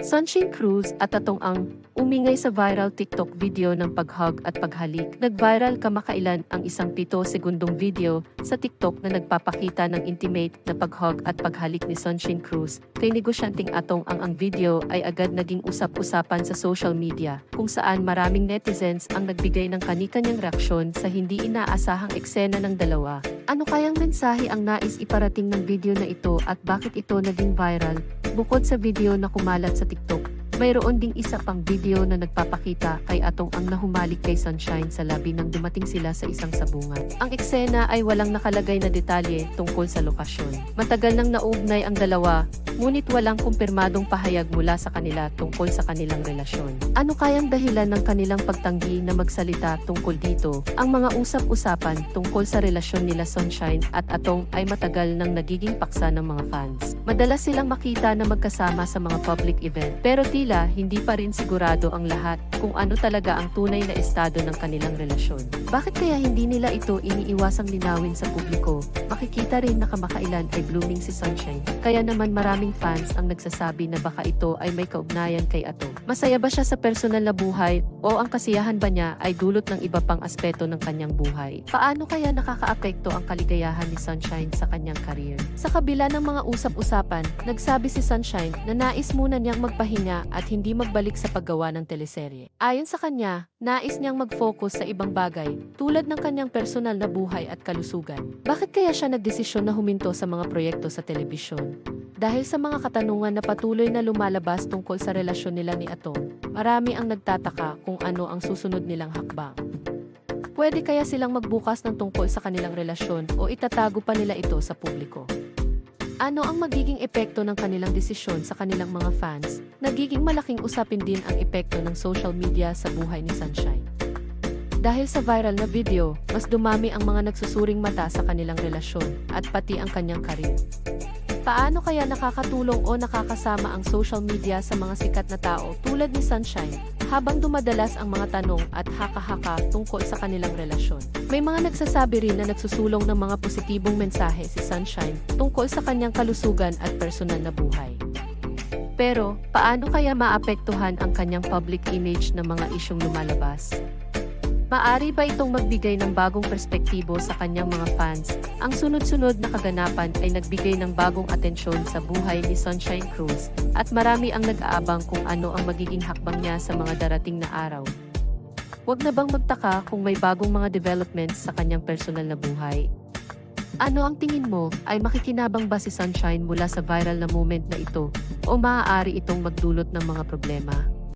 Sunshine Cruz at atong ang umingay sa viral TikTok video ng paghug at paghalik. Nag-viral kamakailan ang isang pito segundong video sa TikTok na nagpapakita ng intimate na paghug at paghalik ni Sunshine Cruz kay negosyanteng atong ang ang video ay agad naging usap-usapan sa social media kung saan maraming netizens ang nagbigay ng kanikanyang reaksyon sa hindi inaasahang eksena ng dalawa. Ano kayang mensahe ang nais iparating ng video na ito at bakit ito naging viral? Bukod sa video na kumalat sa TikTok, mayroon ding isa pang video na nagpapakita kay Atong ang nahumalik kay Sunshine sa labi nang dumating sila sa isang sabungan. Ang eksena ay walang nakalagay na detalye tungkol sa lokasyon. Matagal nang naugnay ang dalawa, ngunit walang kumpirmadong pahayag mula sa kanila tungkol sa kanilang relasyon. Ano kayang dahilan ng kanilang pagtanggi na magsalita tungkol dito? Ang mga usap-usapan tungkol sa relasyon nila Sunshine at Atong ay matagal nang nagiging paksa ng mga fans. Madalas silang makita na magkasama sa mga public event, pero tila hindi pa rin sigurado ang lahat kung ano talaga ang tunay na estado ng kanilang relasyon. Bakit kaya hindi nila ito iniiwasang linawin sa publiko? Makikita rin na kamakailan ay blooming si Sunshine. Kaya naman maraming fans ang nagsasabi na baka ito ay may kaugnayan kay Ato. Masaya ba siya sa personal na buhay o ang kasiyahan ba niya ay dulot ng iba pang aspeto ng kanyang buhay? Paano kaya nakakaapekto ang kaligayahan ni Sunshine sa kanyang career? Sa kabila ng mga usap-usapan, nagsabi si Sunshine na nais muna niyang magpahinga at hindi magbalik sa paggawa ng teleserye. Ayon sa kanya, nais niyang mag-focus sa ibang bagay tulad ng kanyang personal na buhay at kalusugan. Bakit kaya siya nagdesisyon na huminto sa mga proyekto sa telebisyon? Dahil sa mga katanungan na patuloy na lumalabas tungkol sa relasyon nila ni Atong, marami ang nagtataka kung ano ang susunod nilang hakbang. Pwede kaya silang magbukas ng tungkol sa kanilang relasyon o itatago pa nila ito sa publiko? Ano ang magiging epekto ng kanilang desisyon sa kanilang mga fans? Nagiging malaking usapin din ang epekto ng social media sa buhay ni Sunshine. Dahil sa viral na video, mas dumami ang mga nagsusuring mata sa kanilang relasyon at pati ang kanyang karir. Paano kaya nakakatulong o nakakasama ang social media sa mga sikat na tao tulad ni Sunshine habang dumadalas ang mga tanong at haka-haka tungkol sa kanilang relasyon? May mga nagsasabi rin na nagsusulong ng mga positibong mensahe si Sunshine tungkol sa kanyang kalusugan at personal na buhay. Pero, paano kaya maapektuhan ang kanyang public image ng mga isyong lumalabas? Maari ba itong magbigay ng bagong perspektibo sa kanyang mga fans? Ang sunod-sunod na kaganapan ay nagbigay ng bagong atensyon sa buhay ni Sunshine Cruz at marami ang nag-aabang kung ano ang magiging hakbang niya sa mga darating na araw. Huwag na bang magtaka kung may bagong mga developments sa kanyang personal na buhay? Ano ang tingin mo? Ay makikinabang ba si Sunshine mula sa viral na moment na ito? O maaari itong magdulot ng mga problema?